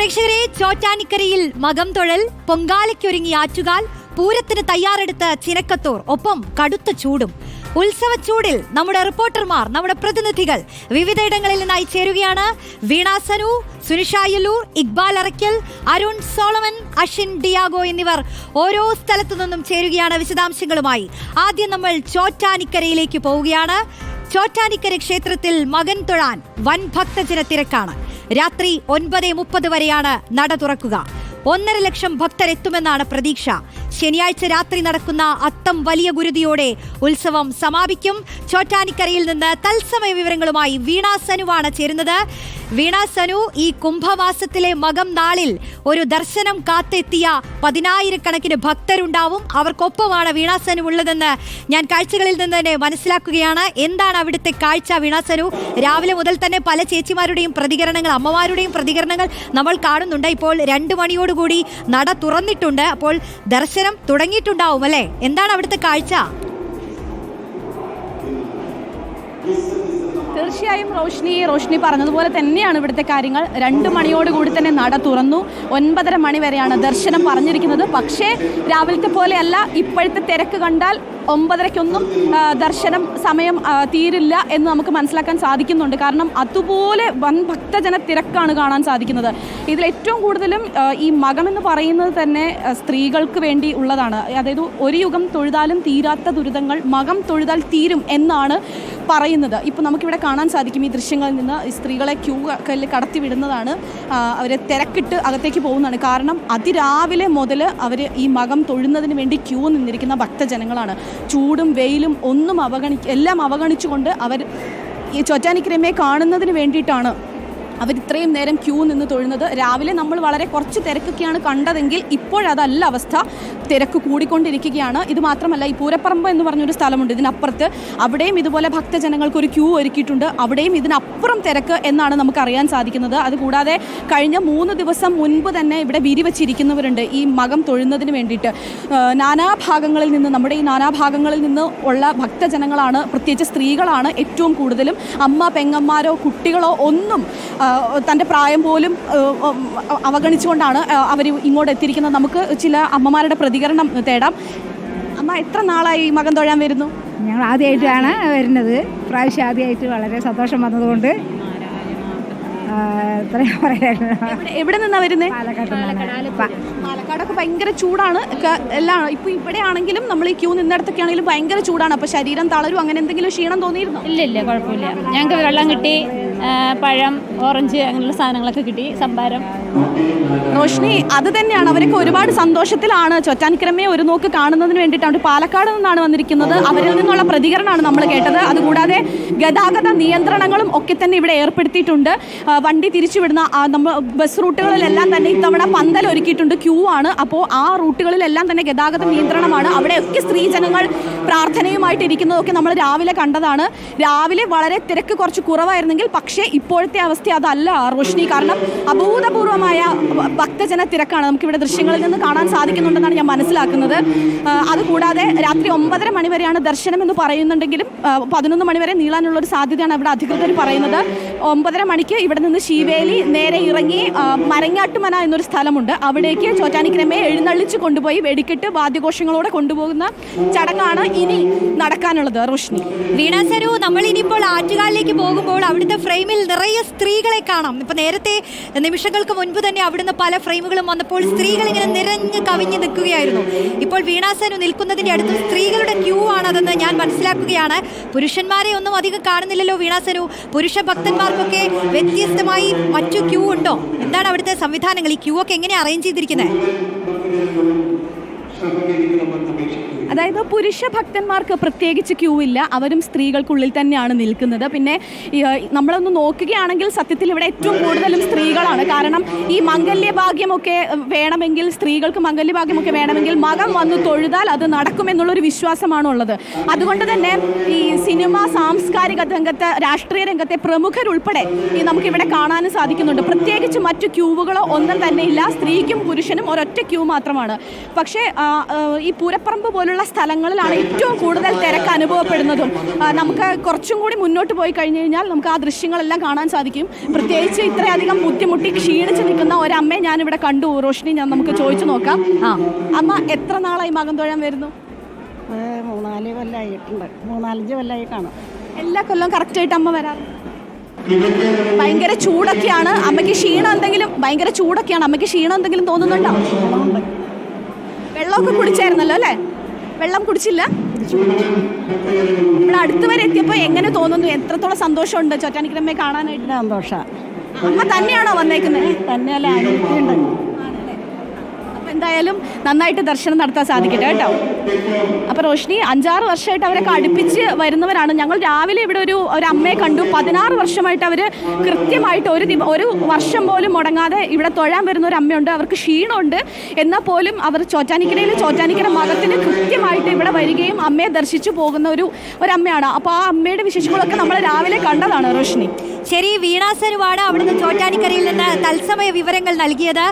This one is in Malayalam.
പ്രേക്ഷകരെ ചോറ്റാനിക്കരയിൽ മകം തൊഴൽ പൊങ്കാലയ്ക്കൊരുങ്ങി ആറ്റുകാൽ പൂരത്തിന് തയ്യാറെടുത്ത ചിനക്കത്തൂർ ഒപ്പം കടുത്ത ചൂടും. ഉത്സവ ചൂടിൽ നമ്മുടെ റിപ്പോർട്ടർമാർ നമ്മുടെ പ്രതിനിധികൾ വിവിധയിടങ്ങളിൽ നിന്നായി ചേരുകയാണ്. വീണ സനു സുനിഷായലൂർ ഇക്ബാൽ അറയ്ക്കൽ അരുൺ സോളമൻ അഷിൻ ഡിയാഗോ എന്നിവർ ഓരോ സ്ഥലത്തു നിന്നും ചേരുകയാണ് വിശദാംശങ്ങളുമായി. ആദ്യം നമ്മൾ ചോറ്റാനിക്കരയിലേക്ക് പോവുകയാണ്. ചോറ്റാനിക്കര ക്ഷേത്രത്തിൽ മകൻ തൊഴാൻ വൻ ഭക്തജന തിരക്കാണ്. രാത്രി ഒൻപത് മുപ്പത് വരെയാണ് നട തുറക്കുക. ഒന്നര ലക്ഷം ഭക്തരെത്തുമെന്നാണ് പ്രതീക്ഷ. ശനിയാഴ്ച രാത്രി നടക്കുന്ന അത്തം വലിയ ഗുരുതിയോടെ ഉത്സവം സമാപിക്കും. ചോറ്റാനിക്കരയിൽ നിന്ന് തത്സമയ വിവരങ്ങളുമായി വീണ സനുവാണ് ചേരുന്നത്. വീണ സനു ഈ കുംഭമാസത്തിലെ മകം നാളിൽ ഒരു ദർശനം കാത്തെത്തിയ പതിനായിരക്കണക്കിന് ഭക്തരുണ്ടാവും. അവർക്കൊപ്പമാണ് വീണ സനു ഉള്ളതെന്ന് ഞാൻ കാഴ്ചകളിൽ നിന്ന് തന്നെ മനസ്സിലാക്കുകയാണ്. എന്താണ് അവിടുത്തെ കാഴ്ച വീണ സനു? രാവിലെ മുതൽ തന്നെ പല ചേച്ചിമാരുടെയും പ്രതികരണങ്ങൾ അമ്മമാരുടെയും പ്രതികരണങ്ങൾ നമ്മൾ കാണുന്നുണ്ട്. ഇപ്പോൾ രണ്ട് മണിയോടുകൂടി നട തുറന്നിട്ടുണ്ട്. അപ്പോൾ ദർശനം തുടങ്ങിയിട്ടുണ്ടാവും അല്ലേ? എന്താണ് അവിടുത്തെ കാഴ്ച? തീർച്ചയായും റോഷ്നി റോഷ്നി പറഞ്ഞതുപോലെ തന്നെയാണ് ഇവിടുത്തെ കാര്യങ്ങൾ. രണ്ട് മണിയോടുകൂടി തന്നെ നട തുറന്നു. ഒൻപതര മണി വരെയാണ് ദർശനം പറഞ്ഞിരിക്കുന്നത്. പക്ഷേ രാവിലത്തെ പോലെയല്ല ഇപ്പോഴത്തെ തിരക്ക് കണ്ടാൽ ഒമ്പതരയ്ക്കൊന്നും ദർശനം സമയം തീരില്ല എന്ന് നമുക്ക് മനസ്സിലാക്കാൻ സാധിക്കുന്നുണ്ട്. കാരണം അതുപോലെ വൻ ഭക്തജന തിരക്കാണ് കാണാൻ സാധിക്കുന്നത്. ഇതിൽ ഏറ്റവും കൂടുതലും ഈ മകമെന്ന് പറയുന്നത് തന്നെ സ്ത്രീകൾക്ക് വേണ്ടി ഉള്ളതാണ്. അതായത് ഒരു യുഗം തൊഴുതാലും തീരാത്ത ദുരിതങ്ങൾ മകം തൊഴുതാൽ തീരും എന്നാണ് പറയുന്നത്. ഇപ്പോൾ നമുക്കിവിടെ കാണാൻ സാധിക്കും ഈ ദൃശ്യങ്ങളിൽ നിന്ന് സ്ത്രീകളെ ക്യൂ കല്ല് കടത്തി വിടുന്നതാണ്. അവർ തിരക്കിട്ട് അകത്തേക്ക് പോകുന്നതാണ്. കാരണം അതിരാവിലെ മുതൽ അവർ ഈ മകം തൊഴുന്നതിന് വേണ്ടി ക്യൂ നിന്നിരിക്കുന്ന ഭക്തജനങ്ങളാണ്. ചൂടും വെയിലും ഒന്നും അവഗണി എല്ലാം അവഗണിച്ചുകൊണ്ട് അവർ ഈ ചൊറ്റാനിക്കരമയെ കാണുന്നതിന് വേണ്ടിയിട്ടാണ് അവർ ഇത്രയും നേരം ക്യൂ നിന്ന് തൊഴുന്നത്. രാവിലെ നമ്മൾ വളരെ കുറച്ച് തിരക്കൊക്കെയാണ് കണ്ടതെങ്കിൽ ഇപ്പോഴതല്ല അവസ്ഥ. തിരക്ക് കൂടിക്കൊണ്ടിരിക്കുകയാണ്. ഇത് മാത്രമല്ല ഈ പൂരപ്പറമ്പ് എന്ന് പറഞ്ഞൊരു സ്ഥലമുണ്ട്. ഇതിനപ്പുറത്ത് അവിടെയും ഇതുപോലെ ഭക്തജനങ്ങൾക്ക് ഒരു ക്യൂ ഒരുക്കിയിട്ടുണ്ട്. അവിടെയും ഇതിനപ്പുറം തിരക്ക് എന്നാണ് നമുക്ക് അറിയാൻ സാധിക്കുന്നത്. അതുകൂടാതെ കഴിഞ്ഞ മൂന്ന് ദിവസം മുൻപ് തന്നെ ഇവിടെ വിരി വെച്ചിരിക്കുന്നവരുണ്ട് ഈ മകം തൊഴുന്നതിന് വേണ്ടിയിട്ട്. നാനാഭാഗങ്ങളിൽ നിന്ന് നമ്മുടെ ഈ നാനാഭാഗങ്ങളിൽ നിന്ന് ഉള്ള ഭക്തജനങ്ങളാണ് പ്രത്യേകിച്ച് സ്ത്രീകളാണ് ഏറ്റവും കൂടുതലും. അമ്മ പെങ്ങന്മാരോ കുട്ടികളോ ഒന്നും തന്റെ പ്രായം പോലും അവഗണിച്ചുകൊണ്ടാണ് അവർ ഇങ്ങോട്ട് എത്തിയിരിക്കുന്നത്. നമുക്ക് ചില അമ്മമാരുടെ പ്രതികരണം തേടാം. അമ്മ എത്ര നാളായി മകൻ തൊഴാൻ വരുന്നു? ഞങ്ങൾ ആദ്യമായിട്ടാണ് വരുന്നത്. പ്രാവശ്യം ആദ്യമായിട്ട് വളരെ സന്തോഷം വന്നതുകൊണ്ട്. ഇത്രയും എവിടെ നിന്നാ വരുന്നത് പാലക്കാടൊക്കെ ഭയങ്കര ചൂടാണ്. എല്ലാം ഇപ്പൊ ഇവിടെ ആണെങ്കിലും നമ്മൾ ഈ ക്യൂ നിന്നിടത്തൊക്കെ ആണെങ്കിലും ഭയങ്കര ചൂടാണ്. അപ്പൊ ശരീരം തളരും. അങ്ങനെ എന്തെങ്കിലും ക്ഷീണം തോന്നിയിരുന്നു? ഇല്ല ഇല്ല കുഴപ്പമില്ല. ഞങ്ങൾക്ക് വെള്ളം കിട്ടി. പഴം ഓറഞ്ച് അങ്ങനെയുള്ള സാധനങ്ങളൊക്കെ കിട്ടി. സംഭാരം. റോഷ്നി അത് തന്നെയാണ്. അവരൊക്കെ ഒരുപാട് സന്തോഷത്തിലാണ്. ചൊറ്റാനിക്കരമ്മയെ ഒരു നോക്ക് കാണുന്നതിന് വേണ്ടിയിട്ടാണ് പാലക്കാട് നിന്നാണ് വന്നിരിക്കുന്നത്. അവരിൽ നിന്നുള്ള പ്രതികരണമാണ് നമ്മൾ കേട്ടത്. അതുകൂടാതെ ഗതാഗത നിയന്ത്രണങ്ങളും ഒക്കെ തന്നെ ഇവിടെ ഏർപ്പെടുത്തിയിട്ടുണ്ട്. വണ്ടി തിരിച്ചുവിടുന്ന നമ്മൾ ബസ് റൂട്ടുകളിലെല്ലാം തന്നെ ഇത്തവണ പന്തൽ ഒരുക്കിയിട്ടുണ്ട്. ക്യൂ ആണ്. അപ്പോൾ ആ റൂട്ടുകളിലെല്ലാം തന്നെ ഗതാഗത നിയന്ത്രണമാണ്. അവിടെയൊക്കെ സ്ത്രീജനങ്ങൾ പ്രാർത്ഥനയുമായിട്ട് ഇരിക്കുന്നതൊക്കെ നമ്മൾ രാവിലെ കണ്ടതാണ്. രാവിലെ വളരെ തിരക്ക് കുറച്ച് കുറവായിരുന്നെങ്കിൽ പക്ഷേ ഇപ്പോഴത്തെ അവസ്ഥ അതല്ല റോഷിനി. കാരണം അഭൂതപൂർവമായ ഭക്തജന തിരക്കാണ്. നമുക്കിവിടെ ദൃശ്യങ്ങളിൽ നിന്ന് കാണാൻ സാധിക്കുന്നുണ്ടെന്നാണ് ഞാൻ മനസ്സിലാക്കുന്നത്. അതുകൂടാതെ രാത്രി ഒമ്പതര മണി വരെയാണ് ദർശനം എന്ന് പറയുന്നുണ്ടെങ്കിലും പതിനൊന്ന് മണി വരെ നീളാനുള്ള ഒരു സാധ്യതയാണ് ഇവിടെ അധികൃതർ പറയുന്നത്. ഒമ്പതര മണിക്ക് ഇവിടെ നിന്ന് ശീവേലി നേരെ ഇറങ്ങി മരങ്ങാട്ടുമന എന്നൊരു സ്ഥലമുണ്ട്. അവിടേക്ക് ചോറ്റാനിക്കരമയെ എഴുന്നള്ളിച്ച് കൊണ്ടുപോയി വെടിക്കെട്ട് വാദ്യഘോഷങ്ങളോടെ കൊണ്ടുപോകുന്ന ചടങ്ങാണ് ഇനി നടക്കാനുള്ളത്. റോഷ്നി. വീണ സനു നമ്മൾ ഇനിയിപ്പോൾ ആറ്റുകാലിലേക്ക് പോകുമ്പോൾ അവിടുത്തെ ഫ്രെയിമിൽ നിറയെ സ്ത്രീകളെ കാണാം. ഇപ്പൊ നേരത്തെ നിമിഷങ്ങൾക്ക് മുൻപ് തന്നെ അവിടുന്ന് പല ഫ്രെയിമുകളും വന്നപ്പോൾ സ്ത്രീകൾ ഇങ്ങനെ നിറഞ്ഞ് കവിഞ്ഞ് നിൽക്കുകയായിരുന്നു. ഇപ്പോൾ വീണ സനു നിൽക്കുന്നതിന്റെ അടുത്ത് സ്ത്രീകളുടെ ക്യൂ ആണതെന്ന് ഞാൻ മനസ്സിലാക്കുകയാണ്. പുരുഷന്മാരെ ഒന്നും അധികം കാണുന്നില്ലല്ലോ വീണ സനു പുരുഷ ഭക്തന്മാർക്കൊക്കെ വ്യത്യസ്തമായി മറ്റു ക്യൂ ഉണ്ടോ? എന്താണ് അവിടുത്തെ സംവിധാനങ്ങൾ? ഈ ക്യൂ ഒക്കെ എങ്ങനെയാണ് അറേഞ്ച് ചെയ്തിരിക്കുന്നത് അതായത് പുരുഷ ഭക്തന്മാർക്ക് പ്രത്യേകിച്ച് ക്യൂ ഇല്ല. അവരും സ്ത്രീകൾക്കുള്ളിൽ തന്നെയാണ് നിൽക്കുന്നത്. പിന്നെ നമ്മളൊന്ന് നോക്കുകയാണെങ്കിൽ സത്യത്തിൽ ഇവിടെ ഏറ്റവും കൂടുതലും സ്ത്രീകളാണ്. കാരണം ഈ മംഗല്യഭാഗ്യമൊക്കെ വേണമെങ്കിൽ സ്ത്രീകൾക്ക് മംഗല്യഭാഗ്യമൊക്കെ വേണമെങ്കിൽ മകം വന്ന് തൊഴുതാൽ അത് നടക്കുമെന്നുള്ളൊരു വിശ്വാസമാണുള്ളത്. അതുകൊണ്ട് തന്നെ ഈ സിനിമ സാംസ്കാരിക രംഗത്ത് രാഷ്ട്രീയ രംഗത്തെ പ്രമുഖരുൾപ്പെടെ ഈ നമുക്കിവിടെ കാണാനും സാധിക്കുന്നുണ്ട്. പ്രത്യേകിച്ച് മറ്റു ക്യൂവുകളോ ഒന്നും തന്നെ ഇല്ല സ്ത്രീക്കും പുരുഷനും ഒരൊറ്റ ക്യൂ മാത്രമാണ്. പക്ഷേ ഈ പൂരപ്പറമ്പ് പോലുള്ള ഇങ്ങനെയുള്ള സ്ഥലങ്ങളിലാണ് ഏറ്റവും കൂടുതൽ തിരക്ക് അനുഭവപ്പെടുന്നതും. നമുക്ക് കുറച്ചും കൂടി മുന്നോട്ട് പോയി കഴിഞ്ഞു കഴിഞ്ഞാൽ നമുക്ക് ആ ദൃശ്യങ്ങളെല്ലാം കാണാൻ സാധിക്കും. പ്രത്യേകിച്ച് ഇത്രയധികം ബുദ്ധിമുട്ടി ക്ഷീണിച്ച് നിൽക്കുന്ന ഒരമ്മയെ ഞാനിവിടെ കണ്ടു. റോഷിനി ഞാൻ നമുക്ക് ചോദിച്ചു നോക്കാം. ആ. അമ്മ എത്ര നാളായി മകം തൊഴാൻ വരുന്നു? മൂന്നാൽ കൊല്ലമായിട്ടുണ്ട് മൂന്നാലഞ്ച് കൊല്ലമായി കാണും എല്ലാ കൊല്ലം കറക്റ്റായിട്ട് അമ്മ വരാം ഭയങ്കര ചൂടൊക്കെയാണ്. അമ്മയ്ക്ക് ക്ഷീണം എന്തെങ്കിലും ഭയങ്കര ചൂടൊക്കെയാണ്. അമ്മയ്ക്ക് ക്ഷീണം എന്തെങ്കിലും തോന്നുന്നുണ്ടോ? വെള്ളമൊക്കെ കുടിച്ചായിരുന്നല്ലോ അല്ലേ? വെള്ളം കുടിച്ചില്ല. ഇവിടെ അടുത്ത് വരെ എത്തിയപ്പോൾ എങ്ങനെ തോന്നുന്നു? എത്രത്തോളം സന്തോഷമുണ്ട്? ചോറ്റാനിക്കരമ്മയെ കാണാനായിട്ട്. സന്തോഷം. അമ്മ തന്നെയാണോ വന്നേക്കുന്നത് തന്നെയല്ല അനിയത്തിയുണ്ട് എന്തായാലും നന്നായിട്ട് ദർശനം നടത്താൻ സാധിക്കട്ടെ കേട്ടോ. അപ്പോൾ റോഷിനി അഞ്ചാറ് വർഷമായിട്ട് അവരൊക്കെ അടുപ്പിച്ച് വരുന്നവരാണ്. ഞങ്ങൾ രാവിലെ ഇവിടെ ഒരു ഒരു അമ്മയെ കണ്ടു. പതിനാറ് വർഷമായിട്ട് അവർ കൃത്യമായിട്ട് ഒരു ഒരു വർഷം പോലും മുടങ്ങാതെ ഇവിടെ തൊഴാൻ വരുന്ന ഒരു അമ്മയുണ്ട്. അവർക്ക് ക്ഷീണമുണ്ട്. എന്നാൽ പോലും അവർ ചോറ്റാനിക്കരയിൽ ചോറ്റാനിക്കര മതത്തിന് കൃത്യമായിട്ട് ഇവിടെ വരികയും അമ്മയെ ദർശിച്ചു പോകുന്ന ഒരു ഒരു അമ്മയാണ്. അപ്പോൾ ആ അമ്മയുടെ വിശേഷങ്ങളൊക്കെ നമ്മൾ രാവിലെ കണ്ടതാണ് റോഷിനി. ശരി വീണാസരുവാണ് അവിടുന്ന് ചോറ്റാനിക്കരയിൽ നിന്ന് തത്സമയ വിവരങ്ങൾ നൽകിയത്.